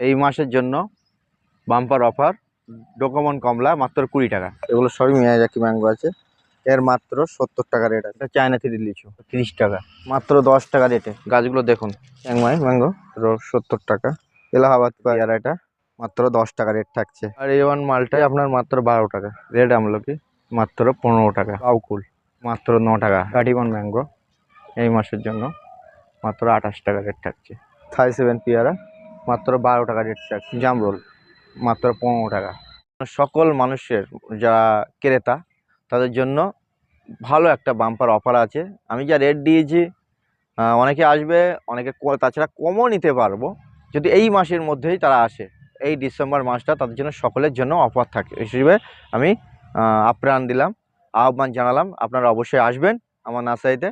এই মাসের জন্য বাম্পার অফার ডোকোমন কমলা মাত্র কুড়ি টাকা। এগুলো সবই মিয়াজাকি ম্যাঙ্গো আছে। এর মাত্র সত্তর টাকা রেট আছে। চায়না থ্রি লিচু তিরিশ টাকা। মাত্র দশ টাকা রেটে গাছগুলো দেখুন। চ্যাংমাই ম্যাঙ্গো সত্তর টাকা। এলাহাবাদ পেয়ারা এটা। মাত্র দশ টাকা রেট থাকছে। আর এই ওয়ান মালটাই আপনার মাত্র বারো টাকা। রেড আমলকি মাত্র পনেরো টাকা। আউকুল মাত্র ন টাকা। কাটিমন ম্যাঙ্গো এই মাসের জন্য মাত্র আঠাশ টাকা রেট থাকছে। থাই সেভেন পেয়ারা। মাত্র বারো টাকা রেট থাকছে জামরোল, মাত্র পনেরো টাকা। সকল মানুষের যারা ক্রেতা, তাদের জন্য ভালো একটা বাম্পার অফার আছে। আমি যা রেট দিয়েছি অনেকে আসবে, অনেকে তাছাড়া কমও নিতে পারব। যদি এই মাসের মধ্যেই তারা আসে, এই ডিসেম্বর মাসটা তাদের জন্য সকলের জন্য অফার থাকে। হিসেবে আমি আপ্রাণ দিলাম, আহ্বান জানালাম, আপনারা অবশ্যই আসবেন আমার নার্সারিতে।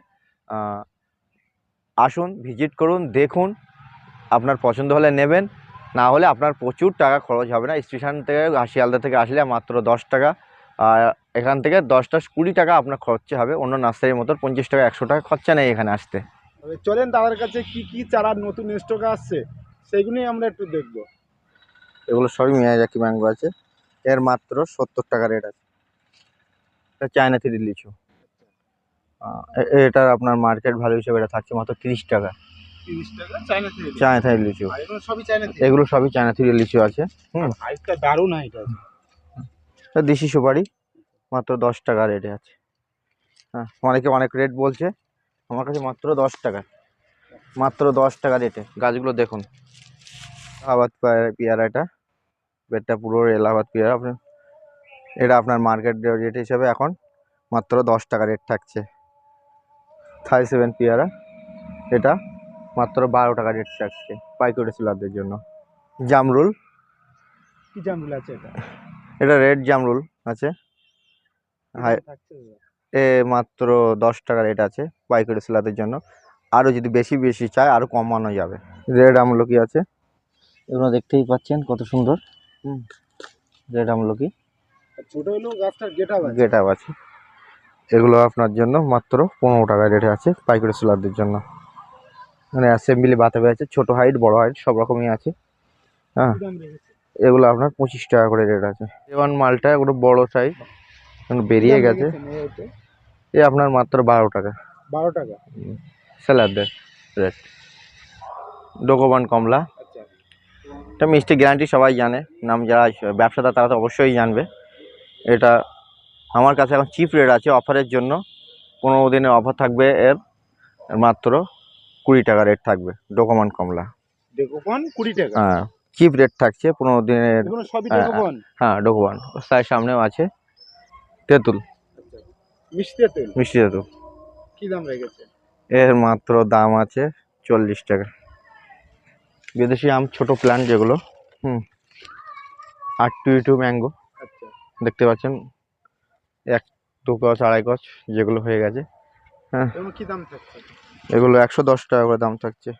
আসুন ভিজিট করুন, দেখুন আপনার পছন্দ হলে নেবেন না হলে আপনার প্রচুর টাকা খরচ হবে না। স্টেশন থেকে শিয়ালদা থেকে আসলে মাত্র দশ টাকা। আর এখান থেকে দশটা কুড়ি টাকা আপনার খরচা হবে। অন্য নার্সারির মতো পঞ্চাশ টাকা একশো টাকা খরচা নেই এখানে আসতে। তবে চলেন তাদের কাছে কি কি চারা নতুন স্টক আসছে সেগুলোই আমরা একটু দেখব। এগুলো সবই মিয়াজাকি ম্যাঙ্গো আছে। এর মাত্র সত্তর টাকা রেট আছে। এটা চায়না থ্রি লিচু। এটার আপনার মার্কেট ভ্যালু হিসেবে এটা থাকছে মাত্র তিরিশ টাকা। তিরিশ টাকা চাইনা থেকে চায়না থ্রি লিচু। এগুলো সবই চাইনা থেকে এগুলো সবই চায়না থ্রি লিচু আছে। হুম দারুণ আছে এটা। দেশি সুপারি মাত্র দশ টাকা রেটে আছে। হ্যাঁ অনেকে অনেক রেট বলছে আমার কাছে মাত্র দশ টাকা। মাত্র দশ টাকা রেটে গাছগুলো দেখুন এলাহাবাদ পেয়ারা- পেয়ারা এটা বেডটা পুরো এলাহাবাদ পেয়ারা। আপনি এটা আপনার মার্কেট রেট হিসাবে এখন মাত্র দশ টাকা রেট থাকছে। থাই সেভেন পেয়ারা। এটা মাত্র বারো টাকা রেট থাকছে পাইকারি সেলারদের জন্য। জামরুল? কি জামরুল আছে এটা? এটা রেড জামরুল আছে। এ মাত্র দশ টাকা রেট আছে পাইকারি সেলারদের জন্য। আরও যদি বেশি বেশি চায় আরও কমানো যাবে। রেড আমলকি আছে। এগুলো দেখতেই পাচ্ছেন কত সুন্দর। হুম। রেড আমলকি। আর ছোট হলেও গাছটার গেট আপ আছে। গেট আপ আছে। এগুলো আপনার জন্য মাত্র পনেরো টাকা রেটে আছে পাইকারি সেলারদের জন্য। মানে অ্যাসেম্বলি বাতাবে আছে ছোটো হাইট বড় হাইট সব রকমই আছে। হ্যাঁ এগুলো আপনার পঁচিশ টাকা করে রেট আছে। এবার মালটা এগুলো বড় সাইজ বেরিয়ে গেছে? এ আপনার মাত্র বারো টাকা। বারো টাকা? স্যালাডদের রেট ডোকোবান কমলা। আচ্ছা। এটা মিষ্টি গ্যারান্টি সবাই জানে। নাম যারা ব্যবসাদার তারা তো অবশ্যই জানবে। এটা আমার কাছে এখন চিপ রেট আছে অফারের জন্য। পনেরো দিনের অফার থাকবে এর মাত্র। কুড়ি টাকা রেট থাকবে ডোকোমান কমলা। ডেকোপন কুড়ি টাকা? হ্যাঁ চিপ রেট থাকছে পনেরো দিনের হ্যাঁ, ডেকোপন হ্যাঁ তার সামনেও আছে তেঁতুল। মিষ্টি তেল মিষ্টি তেঁতুল। কি দাম রেখেছে? এর মাত্র দাম আছে চল্লিশ টাকা। বিদেশি আম ছোট প্ল্যান্ট যেগুলো হুম আর টু টু ম্যাঙ্গো আচ্ছা। দেখতে পাচ্ছেন এক দু গছ আড়াই গছ যেগুলো হয়ে গেছে। হ্যাঁ। কি দাম থাকছে? এগুলো একশো দশ টাকা করে দাম থাকছে।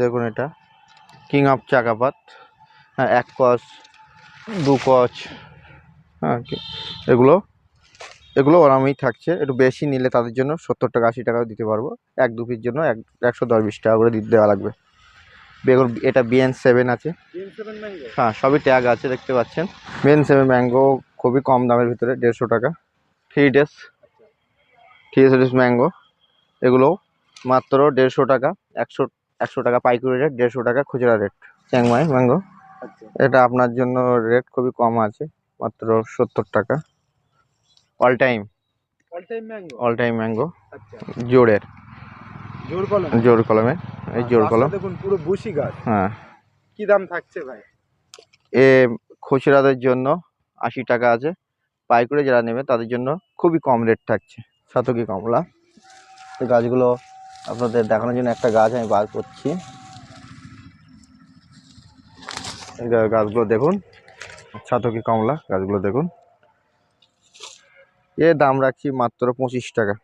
দেখুন এটা। কিং অফ চাকাপাত হ্যাঁ এক কচ দু কচ হ্যাঁ এগুলো এগুলো ওরামই থাকছে। একটু বেশি নিলে তাদের জন্য সত্তর টাকা আশি টাকাও দিতে পারব। এক দু পিস জন্য এক একশো দশ বিশ টাকা করে দিতে দেওয়া লাগবে। বেগুন এটা বিএন সেভেন আছে। হ্যাঁ সবই ট্যাগ আছে দেখতে পাচ্ছেন। মেন সেভেন ম্যাঙ্গো খুবই কম দামের ভিতরে দেড়শো টাকা। থ্রি ডেস থ্রি ম্যাঙ্গো। এগুলো মাত্র দেড়শো টাকা একশো একশো টাকা পাইকারি রেট দেড়শো টাকা খুচরা রেট। চ্যাংমাই ম্যাঙ্গো। আচ্ছা। এটা আপনার জন্য রেট খুবই কম আছে মাত্র সত্তর টাকা। All time. All time mango? আচ্ছা। জোরের। জোর কলম? জোর এই জোর কলম। দেখুন পুরো গাছ। হ্যাঁ। কি দাম থাকছে ভাই? এ খুচরাদের জন্য আশি টাকা আছে। পাইকারি যারা নেবে তাদের জন্য খুবই কম রেট থাকছে। শতকি কমলা। এই গাছগুলো আপনাদের দেখানোর জন্য একটা গাছ আমি বার করছি। গাছগুলো দেখুন শতকি কমলা গাছগুলো দেখুন। এ দাম রাখছি মাত্র পঁচিশ টাকা।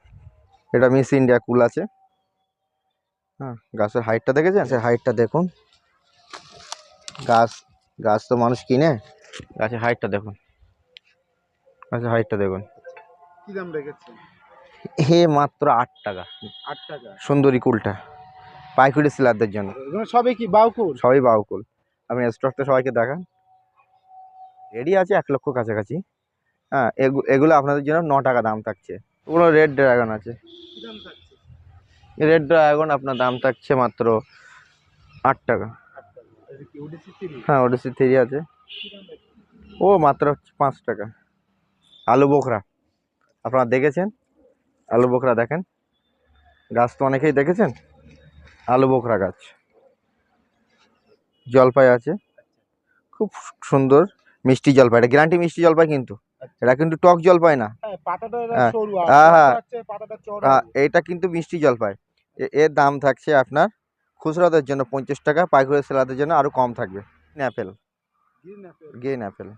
এটা মিস ইন্ডিয়া কুল আছে। হ্যাঁ গাছের হাইটটা দেখেছেন? সে হাইটটা দেখুন। গাছ গাছ তো মানুষ কিনে, গাছের হাইটটা দেখুন। গাছের হাইটটা দেখুন। কি দাম রেখেছে হে মাত্র আট টাকা। আট টাকা। সুন্দরী কুলটা। পাইকুড়ি সিলারদের জন্য। সবই কি বাউকুল? সবই বাউকুল। আপনি স্টকটা সবাইকে দেখান। রেডি আছে এক লক্ষ কাছাকাছি। হ্যাঁ এগু- এগুলো আপনাদের জন্য ন টাকা দাম থাকছে। ওগুলো রেড ড্রাগন আছে। দাম থাকছে? রেড ড্রাগন আপনার দাম থাকছে মাত্র আট টাকা। হ্যাঁ ওডিসি থ্রি আছে। ও মাত্র পাঁচ টাকা। আলু বোখরা। আপনারা দেখেছেন? আলু বোখরা দেখেন। গাছ তো অনেকেই দেখেছেন? আলু বোখরা গাছ। জলপাই আছে। খুব সুন্দর মিষ্টি জলপাই। এটা গ্যারান্টি মিষ্টি জলপাই কিন্তু। এটা কিন্তু টক জলপাই না। হ্যাঁ হ্যাঁ, হ্যাঁ, এটা কিন্তু মিষ্টি জলপাই। এর দাম থাকছে আপনার খুচরাদের জন্য পঞ্চাশ টাকা পাইকারি সেলারদের জন্য আরও কম থাকবে। অ্যাপেল গ্রিন অ্যাপেল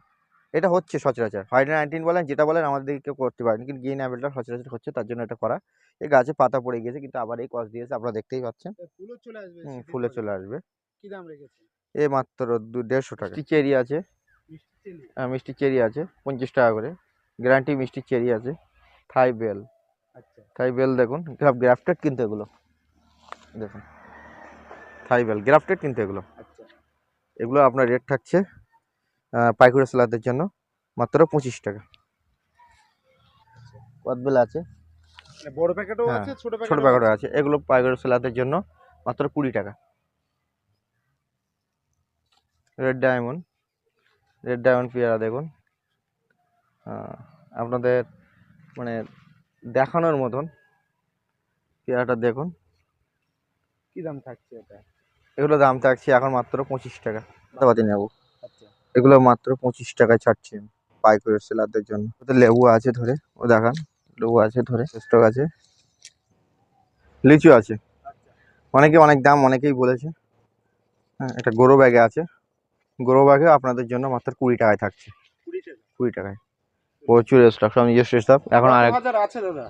এটা হচ্ছে সচরাচর। ফাইভ নাইনটিন বলেন যেটা বলেন আমাদের দিকে কেউ করতে পারেন। কিন্তু গ্রিন অ্যাপেলটা সচরাচর হচ্ছে তার জন্য এটা করা। এই গাছে পাতা পড়ে গিয়েছে কিন্তু আবার এই কস দিয়েছে আপনারা দেখতেই পাচ্ছেন। ফুলও চলে আসবে ফুলে। চলে আসবে। কি দাম রেখেছে এ মাত্র দু দেড়শো টাকা। মিষ্টি চেরি আছে। মিষ্টি মিষ্টি চেরি আছে পঞ্চাশ টাকা করে। গ্যারান্টি মিষ্টি চেরি আছে। থাই বেল। আচ্ছা। থাই বেল দেখুন সব গ্রাফটেড কিন্তু এগুলো। দেখুন। থাই বেল গ্রাফটেড কিন্তু এগুলো। আচ্ছা। এগুলো আপনার রেট থাকছে পাইকুড়া সেলারদের জন্য মাত্র পঁচিশ টাকা। কদবেল আছে? মানে বড় প্যাকেটও হ্যাঁ, আছে ছোট প্যাকেট প্যাকেটও আছে। এগুলো পাইকারি সেলারদের জন্য মাত্র কুড়ি টাকা। রেড ডায়মন্ড রেড ডায়মন্ড পেয়ারা দেখুন। আপনাদের মানে দেখানোর মতন পেয়ারাটা দেখুন। কি দাম থাকছে এটা? এগুলো দাম থাকছে এখন মাত্র পঁচিশ টাকা। পাতি নেব। এগুলো মাত্র পঁচিশ টাকায় ছাড়ছি পাইকারি সেলারদের জন্য। ওদের লেবু আছে ধরে ও দেখান। লেবু আছে ধরে স্টক আছে। লিচু আছে। অনেকে অনেক দাম অনেকেই বলেছে। হ্যাঁ একটা গরু ব্যাগে আছে। গরু ব্যাগে আপনাদের জন্য মাত্র কুড়ি টাকায় থাকছে। কুড়ি টাকায়। প্রচুর স্টক সব নিজস্ব স্টক এখন আর আছে দাদা।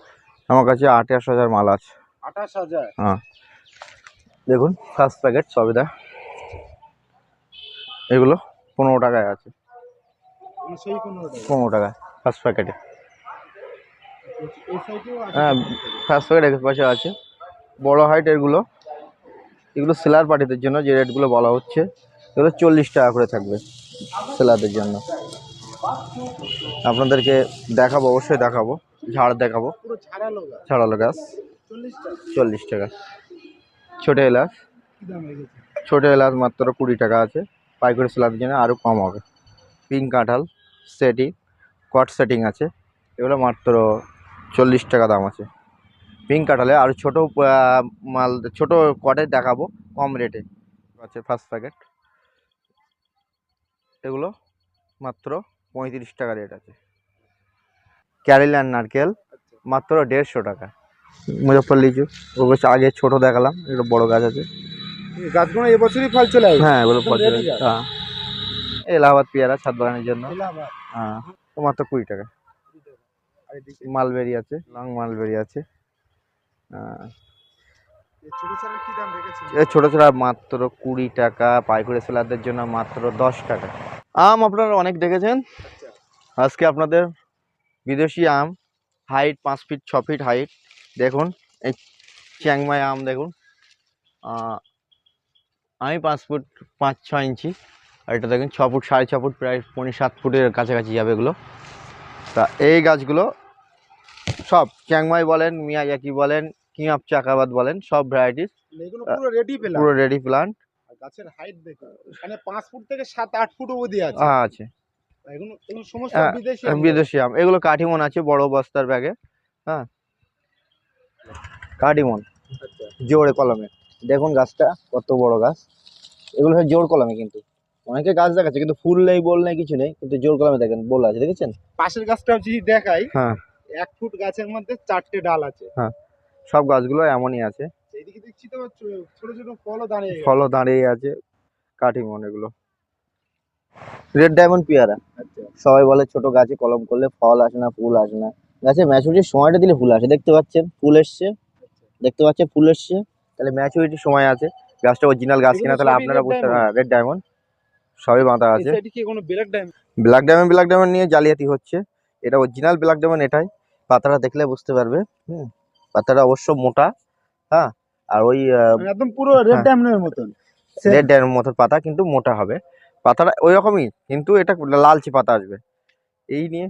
আমার কাছে আঠাশ হাজার মাল আছে। আঠাশ হাজার? হ্যাঁ। দেখুন ফার্স্ট প্যাকেট সবিদা। এগুলো পনেরো টাকায় আছে। মানে পনেরো টাকায়? ফার্স্ট প্যাকেটে হ্যাঁ ফার্স্ট প্যাকেট এক পাশে আছে। বড় হাইট এগুলো এগুলো সেলার পার্টিদের জন্য যে রেটগুলো বলা হচ্ছে এগুলো চল্লিশ টাকা করে থাকবে সেলারদের জন্য। আপনাদেরকে দেখাবো অবশ্যই দেখাবো। ঝাড় দেখাবো। ছাড়ালো গাছ। চল্লিশ টাকা? ছোটো এলাচ। ছোটো এলাচ মাত্র কুড়ি টাকা আছে। পাইকারি সেলারদের জন্য আরও কম হবে। পিঙ্ক কাঁঠাল সেটিং কট সেটিং আছে এগুলো মাত্র চল্লিশ টাকা দাম আছে। পিঙ্ক কাঁঠালে আর ছোটো মাল ছোটো কটে দেখাবো কম রেটে আছে ফার্স্ট প্যাকেট এগুলো মাত্র পঁয়ত্রিশ টাকা রেট আছে। ক্যারেলিয়ান নারকেল মাত্র দেড়শো টাকা। মুজফর লিচু ওগুলো আগে ছোটো দেখালাম এটা বড় গাছ আছে। গাছগুলো এবছরই ফল চলে আসবে। হ্যাঁ এগুলো ready গাছ। হ্যাঁ। এলাহাবাদ পেয়ারা ছাদ বাগানের জন্য। হ্যাঁ। মাত্র কুড়ি টাকা। মালবেরি আছে লং মালবেরি আছে। হ্যাঁ। ছোট চারার কি দাম রেখেছে? এ ছোটো ছোটো মাত্র কুড়ি টাকা। পাইকারি সেলারদের জন্য মাত্র দশ টাকা। আম আপনারা অনেক দেখেছেন? আচ্ছা। আজকে আপনাদের বিদেশি আম হাইট পাঁচ ফিট ছ ফিট হাইট। দেখুন এই চ্যাংমাই আম দেখুন। আমি পাঁচ ফুট পাঁচ ছ ইঞ্চি আর এটা দেখেন ছ ফুট সাড়ে ছ ফুট প্রায় পনেরো সাত ফুটের কাছাকাছি যাবে এগুলো। তা এই গাছগুলো সব চ্যাংমাই বলেন মিয়া মিয়াজাকি বলেন কিং চাকাবাদ বলেন সব ভ্যারাইটিস এগুলো পুরো রেডি পেলাম পুরো রেডি প্লান্ট গাছের হাইট মানে পাঁচ ফুট থেকে সাত আট ফুট অবধি আছে। আছে। এগুলো এগুলো সমস্ত হ্যাঁ, বিদেশি আম। এগুলো কাঠিমন আছে বড় বস্তার ব্যাগে হ্যাঁ। কাঠিমন। আচ্ছা। জোড়ে কলমে। দেখুন গাছটা কত বড় গাছ। এগুলো হচ্ছে জোর কলমে কিন্তু। অনেকে গাছ দেখাচ্ছে কিন্তু ফুল নেই বল নেই কিছু নেই কিন্তু জোর কলমে দেখেন বল আছে দেখেছেন? পাশের গাছটাও যদি দেখাই হ্যাঁ। এক ফুট গাছের মধ্যে চারটে ডাল আছে। হ্যাঁ। সব গাছগুলো এমনই আছে। এইদিকে দেখছি তো ছোট ছোট ফলও দাঁড়িয়ে। ফলও দাঁড়িয়ে আছে কাঠিমন এগুলো। রেড ডায়মন্ড পেয়ারা। আচ্ছা। সবাই বলে ছোট গাছে কলম করলে ফল আসে না ফুল আসে না। গাছে ম্যাচুরিটির সময়টা দিলে ফুল আসে দেখতে পাচ্ছেন? ফুল এসছে। দেখতে পাচ্ছেন? ফুল এসছে। তাহলে ম্যাচুরিটির সময় আছে। গাছটা অরিজিনাল গাছ কিনা তাহলে আপনারা বুঝতে? হ্যাঁ রেড ডায়মন্ড সবই বাঁধা আছে। ব্ল্যাক ডায়মন্ড ব্ল্যাক ডায়মন্ড নিয়ে জালিয়াতি হচ্ছে। এটা অরিজিনাল ব্ল্যাক ডায়মন্ড এটাই। পাতাটা দেখলে বুঝতে পারবে হুম। পাতাটা অবশ্য মোটা হ্যাঁ। আর ওই মানে একদম পুরো রেড হ্যাঁ। ডায়মন্ডের মতন। রেড ডায়ের মতো পাতা কিন্তু মোটা হবে। পাতাটা ওই রকমই কিন্তু এটা লালচে পাতা আসবে। এই নিয়ে